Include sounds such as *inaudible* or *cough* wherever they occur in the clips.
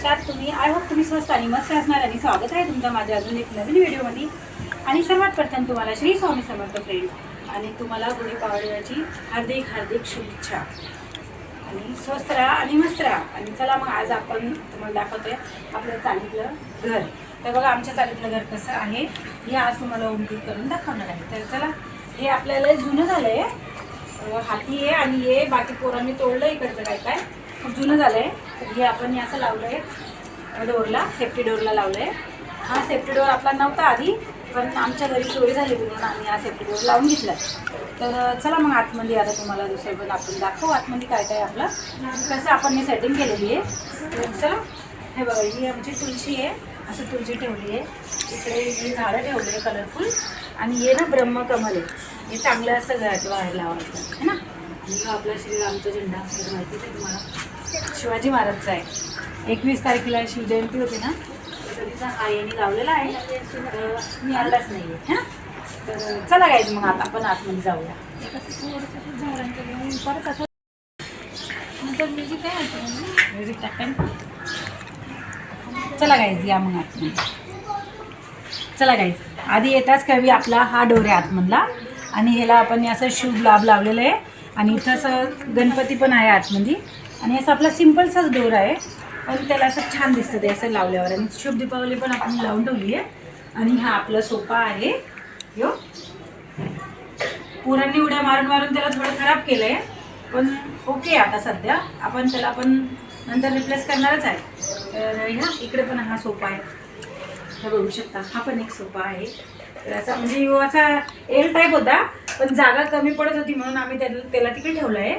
कशात तुम्ही I hope तुम्ही स्वस्त आणि मस्त असणार आणि स्वागत आहे तुमचं माझ्या अजून एक नवीन व्हिडिओमध्ये. आणि सर्वात प्रथम तुम्हाला श्री स्वामी समर्थ फ्रेंड आणि तुम्हाला गुढीपाडव्याची हार्दिक हार्दिक शुभेच्छा. आणि स्वस्त राहा आणि मस्त राहा. आणि चला मग आज आपण तुम्हाला दाखवतोय आपलं चालीतलं घर. तर बघा आमच्या चालीतलं घर कसं आहे हे आज तुम्हाला उमटी करून दाखवणार आहे. तर चला हे आपल्याला जुनं झालं आहे हाती आहे आणि हे बाकी पोरांनी तोडलं इकडचं काय काय. खूप जुनं झालं आहे तर हे आपण हे असं लावलं आहे डोरला सेफ्टी डोरला लावलं आहे हा सेफ्टी डोर आपला नव्हता आधी पण आमच्या घरी चोरी झाली म्हणून आम्ही हा सेफ्टी डोर लावून घेतला तर चला मग आतमध्ये आता तुम्हाला दुसरं पण आपण दाखवू आतमध्ये काय काय आपलं. कसं आपण हे सेटिंग केलेली आहे. तर चला हे बघा ही आमची तुळशी आहे. असं तुळशी ठेवली आहे. इकडे ही झाडं ठेवली आहे कलरफुल आणि हे ना ब्रह्मकमल आहे. हे चांगलं असं घरात बाहेर लावायचं. है ना? आणि श्री आपला श्रीरामचा झेंडा माहिती आहे तुम्हाला. शिवाजी महाराजचा आहे. एकवीस तारखेला शिवजयंती होती ना? तर तिचा हा यांनी लावलेला आहे. तर मी आलाच नाही आहे हां तर चला गायज मग आता आपण आतमध्ये जाऊया. परत असं नंतर म्युझिक काय होतं म्युझिक चला गायज या मग आतमध्ये. चला गायज आधी येताच कवी आपला हा डोर आहे आतमधला. आणि ह्याला आपण असं शुभ लाभ लावलेलं आहे. आणि इथं असं गणपती पण आहे आतमध्ये. आणि असं आपला सिम्पलचाच डोर आहे. पण त्याला असं छान दिसतं ते असं लावल्यावर. आणि शुभ दीपावली पण आपण लावून ठेवली आहे. आणि हा आपला सोफा आहे. यो. पोरांनी उड्या मारून मारून त्याला थोडं खराब केलं आहे पण ओके आता सध्या. आपण त्याला पण नंतर रिप्लेस करणारच आहे. तर ह्या इकडे पण हा सोफा आहे. हे बघू शकता हा पण एक सोफा आहे. तर असा म्हणजे यो असा एल टाईप होता पण जागा कमी पडत होती म्हणून आम्ही त्याला त्याला तिकडे ठेवलं आहे.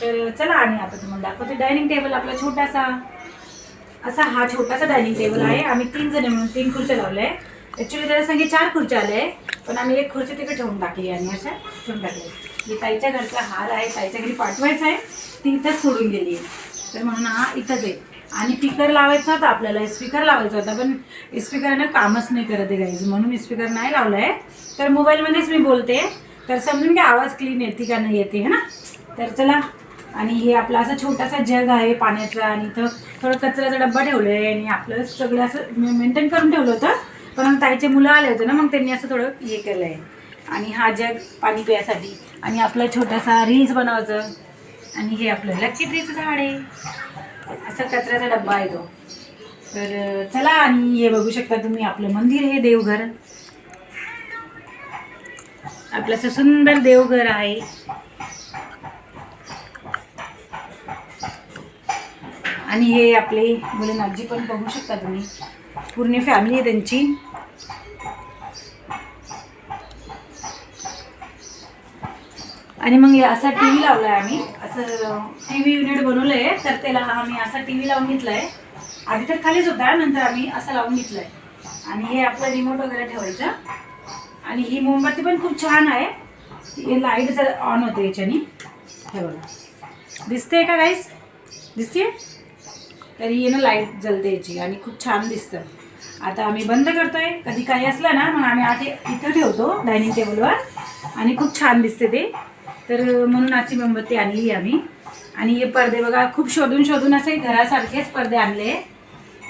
तर चला आणि आता तुम्हाला दाखवते. डायनिंग टेबल आपला छोटासा असा हा छोटासा डायनिंग टेबल आहे. आम्ही तीन जण मिळून तीन खुर्च्या लावल्या आहे ॲक्च्युली त्याला सांगे चार खुर्च्या आल्या आहे पण आम्ही एक खुर्ची तिकडे ठेवून टाकली आणि अशा ठेवून टाकली ही ताईच्या घरचा हार आहे ताईच्या घरी पाठवायचा आहे ती इथंच सोडून गेली आहे. तर म्हणून हा इथंच आहे. आणि स्पीकर लावायचा होता आपल्याला स्पीकर लावायचा होता पण स्पीकरनं कामच नाही करत आहे गाईज म्हणून स्पीकर नाही लावला आहे तर मोबाईलमध्येच मी बोलते. तर समजून घ्या आवाज क्लीन येते का नाही येते है ना? तर चला आणि हे आपला असा छोटासा जग आहे पाण्याचा आणि इथं थोडं कचऱ्याचा डब्बा ठेवला आहे आणि आपलं सगळं असं मेंटेन करून ठेवलं होतं. पण ताईचे मुलं आले होते ना मग त्यांनी असं थोडं हे केलं आहे आणि हा जग पाणी पिण्यासाठी आणि आपला छोटासा रील्स बनवायचं. आणि हे आपलं लक्की ट्रीचं झाड आहे. असा कचऱ्याचा डब्बा आहे तो. तर चला आणि हे बघू शकता तुम्ही आपलं मंदिर आहे देवघर. आपलं असं सुंदर देवघर आहे. आणि हे आपले मुलं आजी पण बघू शकता तुम्ही. पूर्ण फॅमिली आहे त्यांची. आणि मग असा टी व्ही लावला आहे आम्ही. असं टी व्ही युनिट बनवलं आहे तर त्याला आम्ही असा टी व्ही लावून घेतला आहे आधी तर खालीच होता नंतर आम्ही असं लावून घेतलं आहे आणि हे आपलं रिमोट वगैरे ठेवायचं. आणि ही मोमबत्ती पण खूप छान आहे. हे लाइट जर ऑन होते याच्याने. हे बघा. दिसते का गाईस दिसते तरी ही ना लाइट जलते याची आणि खूप छान दिसतं. आता आम्ही बंद करतोय. कधी काही असलं ना मग आम्ही आधी इथं ठेवतो डायनिंग टेबलवर आणि खूप छान दिसते ते. तर म्हणून आजची मोमबत्ती आणली आम्ही. आणि हे पडदे बघा खूप शोधून शोधून असे घरासारखेच पडदे आणले.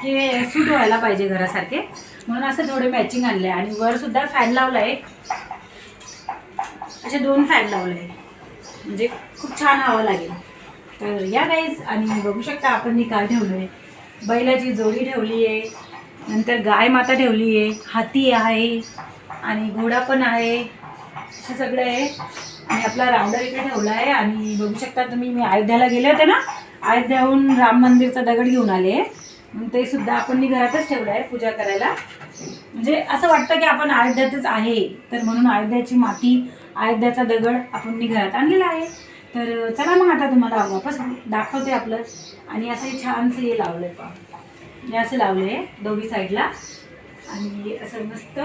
हे सूट व्हायला पाहिजे घरासारखे. म्हणून असं थोडे मॅचिंग आणले आणि वर सुद्धा फॅन लावला आहे असे दोन फॅन लावले. म्हणजे खूप छान हवा लागेल. तर या गाईज आणि बघू शकता आपण हे काय ठेवलं आहे बैलाची जोडी ठेवली आहे नंतर गाय माता ठेवली आहे हाती आहे आणि घोडा पण आहे. असं सगळं आहे. आणि आपला रामदर इकडे ठेवला आहे आणि बघू शकता तुम्ही मी अयोध्याला गेले होते ना अयोध्याहून राम मंदिरचा दगड घेऊन आले. मग ते सुद्धा आपण मी घरातच ठेवलं आहे पूजा करायला. म्हणजे असं वाटतं की आपण अयोध्यातच आहे तर म्हणून अयोध्याची माती अयोध्याचा दगड आपण मी घरात आणलेला आहे. तर चला मग आता तुम्हाला वापस दाखवते आपलं. आणि असं हे छानसं हे लावलं आहे पहा. हे असं लावलं आहे दोघी साईडला. आणि असं मस्त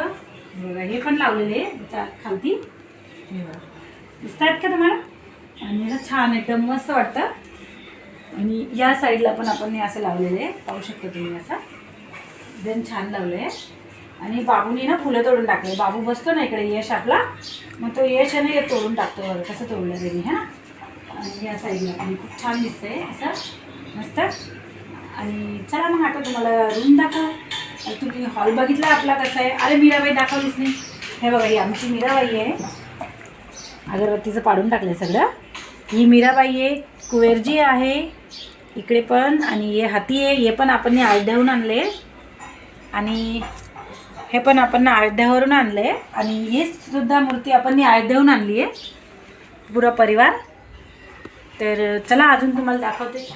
बघा हे पण लावलेले आहे त्याच्या खालती. हे बघा. दिसतात का तुम्हाला? आणि असं छान एकदम मस्त वाटतं. आणि या साईडला पण आपण हे असं लावलेलं आहे पाहू शकता तुम्ही असं. देन छान लावलं आहे आणि बाबूने ना फुलं तोडून टाकले. बाबू बसतो ना इकडे यश आपला. मग तो यश आहे ना तोडून टाकतो. कसं तोडलं त्यांनी है ना? आणि या साईडला पण खूप छान दिसतंय असं. मस्त. आणि चला मग आता तुम्हाला रूम दाखव. आणि तुम्ही हॉल बघितला आपला कसा आहे? अरे मीराबाई दाखवलीच नाही. हे बघा ही आमची मीराबाई आहे. अगरबत्तीचं पाडून टाकलं सगळं. ही मीराबाई आहे कुवेरजी आहे इकडे पण आणि हे हाती आहे. हे पण आपण अयोध्याहून आणले आणि हे पण आपण अयोध्यावरून आहे आणि हे सुद्धा मूर्ती आपण अयोध्याहून आणली आहे. पुरा परिवार. तर चला अजून तुम्हाला दाखवते.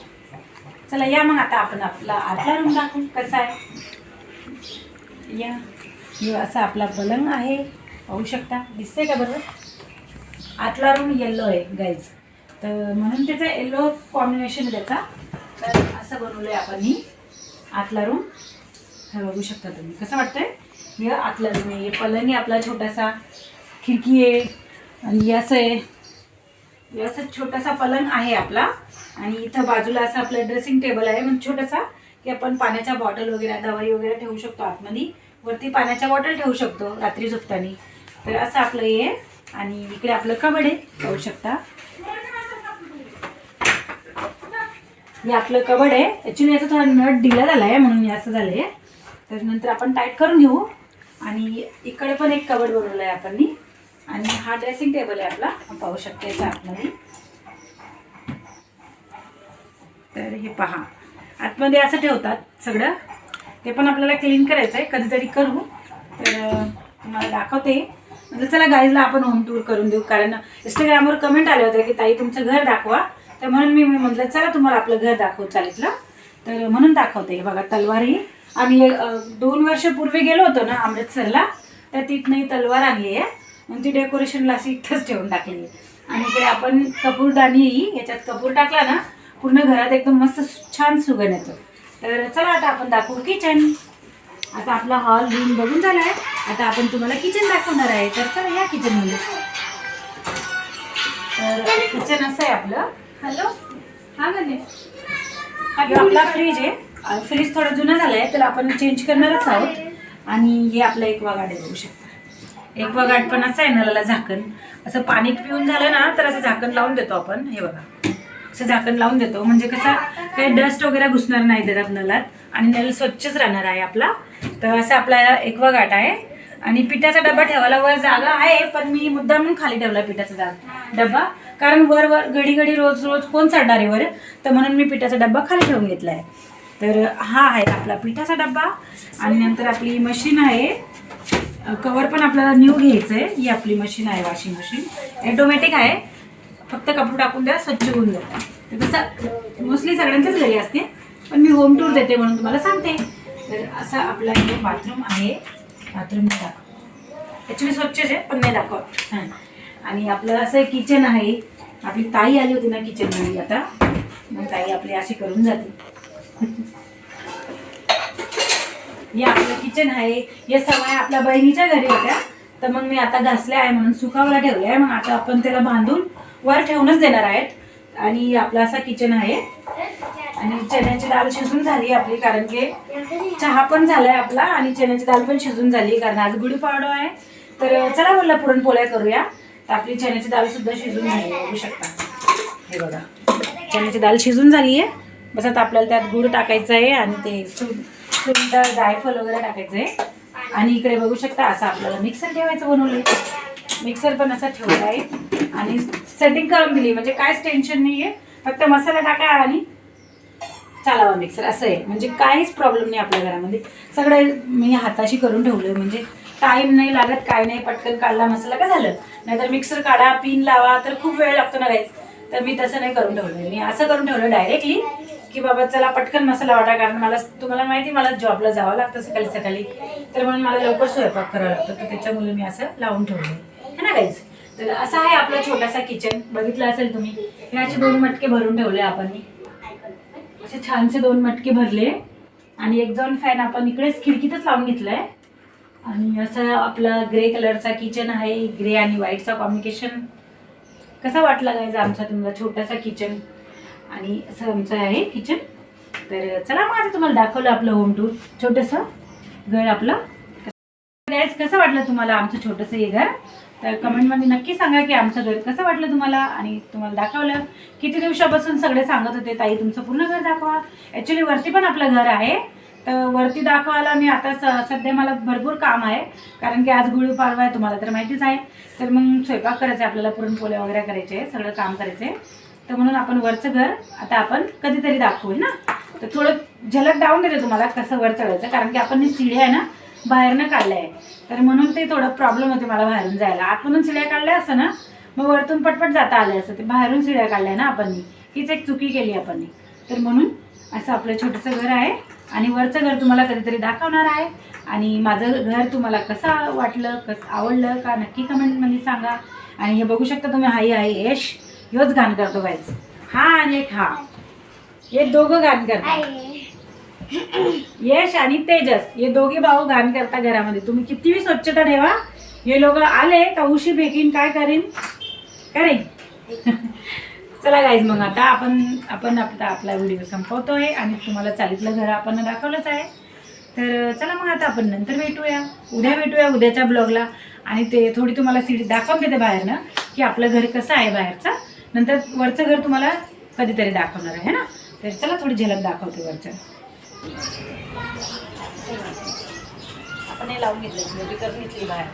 चला या मग आता आपण आपला आतला रूम दाखवू कसा आहे? या. हे असा आपला पलंग आहे. पाहू शकता. दिसतंय का बरोबर आतला रूम येल्लो आहे गाईज तर म्हणून त्याचा येल्लो कॉम्बिनेशन त्याचा. तर असं बनवलं आहे आपण ही. आतला रूम हे बघू शकता तुम्ही. कसं वाटतंय? हे आतला रूम आहे. हे पलंग आहे आपला छोटासा. खिडकी आहे. आणि असं आहे. हे असं छोटासा पलंग आहे आपला. आणि इथं बाजूला असं आपलं ड्रेसिंग टेबल आहे. म्हणजे छोटासा की आपण पाण्याच्या बॉटल वगैरे दवाई वगैरे ठेवू शकतो आतमध्ये. वरती पाण्याच्या बॉटल ठेवू शकतो रात्री झोपताना. तर असं आपलं हे. आणि इकडे आपलं कबड आहे. पाहू शकता. हे आपलं कबड आहे. ॲक्च्युली याचा थोडा नट ढिला झाला आहे म्हणून हे असं झालं आहे तर नंतर आपण टाईट करून घेऊ. आणि इकडे पण एक कबड बनवलं आहे आपण आणि हा ड्रेसिंग टेबल आहे आपला. पाहू शकते याचा आतमध्ये तर हे पहा. आतमध्ये असं ठेवतात सगळं. ते पण आपल्याला क्लीन करायचं आहे कधीतरी करू. तर तुम्हाला दाखवते. म्हणजे चला गाईजला आपण होम टूर करून देऊ. कारण इंस्टाग्रामवर कमेंट आले होते की ताई तुमचं घर दाखवा. तर म्हणून मी म्हटलं चला तुम्हाला आपलं घर दाखवू चालेल तर म्हणून दाखवते. हे बघा तलवार ही. आम्ही दोन वर्षपूर्वी गेलो होतो ना अमृतसरला. तर तिथनं ही तलवार आणली आहे. आणि ती डेकोरेशनला अशी इथंच ठेवून टाकली आहे आणि इकडे आपण कपूरदानी ही याच्यात कपूर टाकला ना पूर्ण घरात एकदम मस्त छान सुगंध येतो. तर चला आता आपण दाखवू किचन आता आपला हॉल रूम बघून झाला आहे आता आपण तुम्हाला किचन दाखवणार आहे. तर चला या किचनमध्ये तर किचन असं आहे आपलं. हॅलो हा गणेश. हा आपला फ्रीज आहे फ्रीज थोडं जुनं झालं आहे तर आपण चेंज करणारच आहोत. आणि हे आपलं एक वगाड बघू शकता. एक वगाट पण असं आहे नळाला झाकण. असं पाणी पिऊन झालं ना तर असं झाकण लावून देतो आपण. हे बघा. असं झाकण लावून देतो. म्हणजे कसं काही डस्ट वगैरे घुसणार नाही त्याच्यात नळात आणि नळ स्वच्छच राहणार आहे आपला. तर असं आपला एक वगाट आहे. आणि पिठाचा डबा ठेवायला वर जागा आहे पण मी मुद्दा म्हणून खाली ठेवला पिठाचा जागा डबा. कारण वर वर घडी घडी रोज रोज कोण चढणार आहे वर? तर म्हणून मी पिठाचा डब्बा खाली ठेवून घेतला आहे तर हा आहे आपला पिठाचा डब्बा आणि नंतर आपली मशीन आहे. कवर पण आपल्याला न्यू घ्यायचं आहे. ही आपली मशीन आहे वॉशिंग मशीन ॲटोमॅटिक आहे. फक्त कपडे टाकून द्या स्वच्छ होऊन जातं. तर तसं मोस्टली सगळ्यांच्याच घरी असते पण मी होम टूर देते म्हणून तुम्हाला सांगते. तर असा आपला इथे बाथरूम आहे. बाथरूम नाही दाखव ॲक्च्युली स्वच्छच आहे पण नाही दाखवत. हां. आणि आपलं असं किचन आहे. आपली ताई आली होती ना किचनमध्ये आता. मग ताई आपली अशी करून जाते. हे आपलं किचन आहे. या सवय आपल्या बहिणीच्या घरी होत्या. तर मग मी आता घासल्या आहे म्हणून सुकावला ठेवले आहे. मग आता आपण त्याला बांधून वर ठेवूनच देणार आहेत. आणि आपला असा किचन आहे. आणि चण्याची डाळ शिजून झाली आपली कारण की चहा पण झालाय आपला आणि चण्याची डाळ पण शिजून झाली कारण आज गुढीपाडवा आहे. तर चला बोलला पुरणपोळ्या करूया. तर आपली चण्याची डाळ सुद्धा शिजून झाली बघू शकता. हे बघा. चण्याची डाळ शिजून झाली आहे. बस आता आपल्याला त्यात गुळ टाकायचं आहे आणि ते सुंठ जायफल जायफळ वगैरे टाकायचं. आहे आणि इकडे बघू शकता असं आपल्याला मिक्सर ठेवायचं बनवलं मिक्सर पण असा ठेवला आहे. आणि सेटिंग करून दिली म्हणजे काहीच टेन्शन नाही आहे फक्त मसाला टाका आणि चालावा मिक्सर असं आहे. म्हणजे काहीच प्रॉब्लेम नाही आपल्या घरामध्ये. सगळं मी हाताशी करून ठेवलं म्हणजे टाईम नाही लागत काय नाही. पटकन काढला मसाला का झालं? नाहीतर मिक्सर काढा पिन लावा. तर खूप वेळ लागतो ना काहीच तर मी तसं नाही करून ठेवलं मी असं करून ठेवलं डायरेक्टली की बाबा चला पटकन मसाला वाटा कारण मला तुम्हाला माहिती मला जॉबला जावं लागतं सकाळी सकाळी. तर म्हणून मला लवकर स्वयंपाक करावा लागतो. तर त्याच्यामुळे मी असं लावून ठेवलं. है ना काहीच तर असं आहे आपला छोटासा किचन बघितलं असेल तुम्ही. ह्याचे असे दोन मटके भरून ठेवले आपण. असे छानसे दोन मटके भरले. आणि एक दोन फॅन आपण इकडेच खिडकीतच लावून घेतलाय. आणि असं आपला ग्रे कलरचा किचन आहे. ग्रे आणि व्हाईटचा कॉम्बिनेशन कसा वाटला गायचा आमचा तुम्हाला छोटासा किचन आणि असं आमचं आहे किचन तर चला मग आता तुम्हाला दाखवलं आपलं होम टूर छोटंसं घर आपलं. गॅस कसं वाटलं तुम्हाला आमचं छोटंसं हे घर? तर कमेंटमध्ये नक्की सांगा की आमचं घर कसं वाटलं तुम्हाला? आणि तुम्हाला दाखवलं. किती दिवसापासून सगळे सांगत होते ताई तुमचं पूर्ण घर दाखवा. ॲक्च्युली वरती पण आपलं घर आहे. तर वरती दाखवायला मी आता स सध्या मला भरपूर काम आहे. कारण की आज गुढीपाडवा आहे तुम्हाला तर माहितीच आहे. तर मग स्वयंपाक करायचा आहे आपल्याला पुरणपोळ्या वगैरे करायचे आहे सगळं काम करायचं आहे तर म्हणून आपण वरचं घर आता आपण कधीतरी दाखवू ना? तर थोडं झलक दावून देते तुम्हाला कसं वर चढायचं कारण की आपण ही शिड्या आहे ना बाहेरनं काढल्या. आहे तर म्हणून ते थोडं प्रॉब्लेम होते मला बाहेरून जायला. आतमधून शिड्या काढल्या असं ना मग वरतून पटपट जाता आले असं. ते बाहेरून शिड्या काढल्या ना आपण हीच एक चुकी केली आपण तर म्हणून असं आपलं छोटंसं घर आहे आणि वरचं घर तुम्हाला कधीतरी दाखवणार आहे. आणि माझं घर तुम्हाला कसं वाटलं कसं आवडलं का नक्की कमेंटमध्ये सांगा. आणि हे बघू शकता तुम्ही हाई आहे यश. ह्योच गाण करतो गायच हा आणि एक हा. हे दोघं गाण करतात. यश आणि तेजस हे दोघे भाऊ गाण करता घरामध्ये. तुम्ही कितीही स्वच्छता ठेवा. हे लोक आले का उशी फेकीन काय करीन? करेन. *laughs* चला गाईज मग आता आपण आपण आपला आपला व्हिडिओ संपवतोय आणि तुम्हाला चालीतलं घर आपण दाखवलंच आहे. तर चला मग आता आपण नंतर भेटूया. उद्या भेटूया उद्याच्या ब्लॉगला आणि ते थोडी तुम्हाला सीडी दाखवून देते बाहेरनं की आपलं घर कसं आहे बाहेरचं. नंतर वरचं घर तुम्हाला कधीतरी दाखवणार आहे ना? तर चला थोडी झलक दाखवते वरचं. आपण हे लावून घेतलं करून घेतली बाहेर.